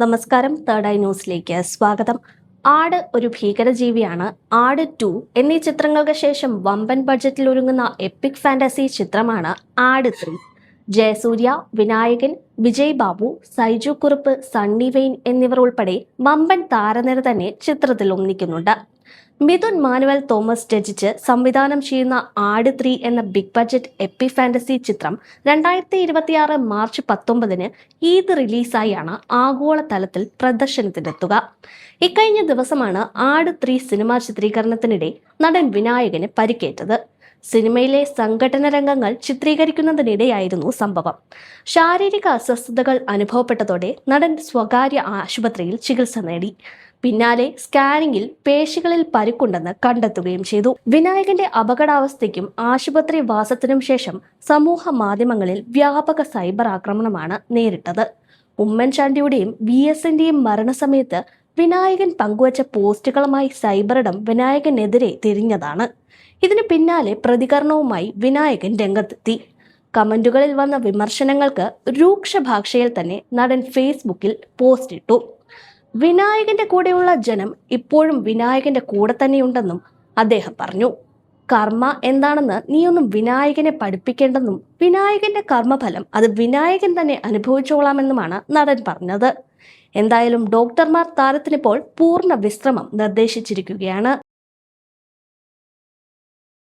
നമസ്കാരം. Third eye ന്യൂസിലേക്ക് സ്വാഗതം. ആട് ഒരു ഭീകരജീവിയാണ്. ആട് ടു എന്നീ ചിത്രങ്ങൾക്ക് ശേഷം വമ്പൻ ബഡ്ജറ്റിൽ ഒരുങ്ങുന്ന എപ്പിക് ഫാന്റസി ചിത്രമാണ് ആട് ത്രീ ജയസൂര്യ വിനായകൻ വിജയ് ബാബു സൈജു കുറുപ്പ് സണ്ണി വെയിൻ എന്നിവർ ഉൾപ്പെടെ മമ്പൻ താരനിര തന്നെ ചിത്രത്തിൽ ഒന്നിക്കുന്നുണ്ട്. മിഥുൻ മാനുവൽ തോമസ് രചിച്ച് സംവിധാനം ചെയ്യുന്ന ആട് ത്രീ എന്ന ബിഗ് ബജറ്റ് എപ്പി ഫാന്റസി ചിത്രം രണ്ടായിരത്തി ഇരുപത്തിയാറ് മാർച്ച് പത്തൊമ്പതിന് ഈദ് റിലീസായാണ് ആഗോള തലത്തിൽ പ്രദർശനത്തിനെത്തുക. ഇക്കഴിഞ്ഞ ദിവസമാണ് ആട് ത്രീ സിനിമാ ചിത്രീകരണത്തിനിടെ നടൻ വിനായകന് പരിക്കേറ്റത്. സിനിമയിലെ സംഘടന രംഗങ്ങൾ ചിത്രീകരിക്കുന്നതിനിടെയായിരുന്നു സംഭവം. ശാരീരിക അസ്വസ്ഥതകൾ അനുഭവപ്പെട്ടതോടെ നടൻ സ്വകാര്യ ആശുപത്രിയിൽ ചികിത്സ നേടി. പിന്നാലെ സ്കാനിങ്ങിൽ പേശികളിൽ പരുക്കുണ്ടെന്ന് കണ്ടെത്തുകയും ചെയ്തു. വിനായകന്റെ അപകടാവസ്ഥയ്ക്കും ആശുപത്രി വാസത്തിനും ശേഷം സമൂഹ മാധ്യമങ്ങളിൽ വ്യാപക സൈബർ ആക്രമണമാണ് നേരിട്ടത്. ഉമ്മൻചാണ്ടിയുടെയും വി എസിന്റെയും മരണസമയത്ത് വിനായകൻ പങ്കുവച്ച പോസ്റ്റുകളുമായി സൈബറിടം വിനായകനെതിരെ തിരിഞ്ഞതാണ്. ഇതിന് പിന്നാലെ പ്രതികരണവുമായി വിനായകൻ രംഗത്തെത്തി. കമന്റുകളിൽ വന്ന വിമർശനങ്ങൾക്ക് രൂക്ഷ ഭാഷയിൽ തന്നെ നടൻ ഫേസ്ബുക്കിൽ പോസ്റ്റ് ഇട്ടു വിനായകന്റെ കൂടെയുള്ള ജനം ഇപ്പോഴും വിനായകന്റെ കൂടെ തന്നെയുണ്ടെന്നും അദ്ദേഹം പറഞ്ഞു. കർമ്മ എന്താണെന്ന് നീയൊന്നും വിനായകനെ പഠിപ്പിക്കേണ്ടെന്നും വിനായകന്റെ കർമ്മഫലം അത് വിനായകൻ തന്നെ അനുഭവിച്ചോളാമെന്നുമാണ് നടൻ പറഞ്ഞത്. എന്തായാലും ഡോക്ടർമാർ താരത്തിനിപ്പോൾ പൂർണ വിശ്രമം നിർദ്ദേശിച്ചിരിക്കുകയാണ്.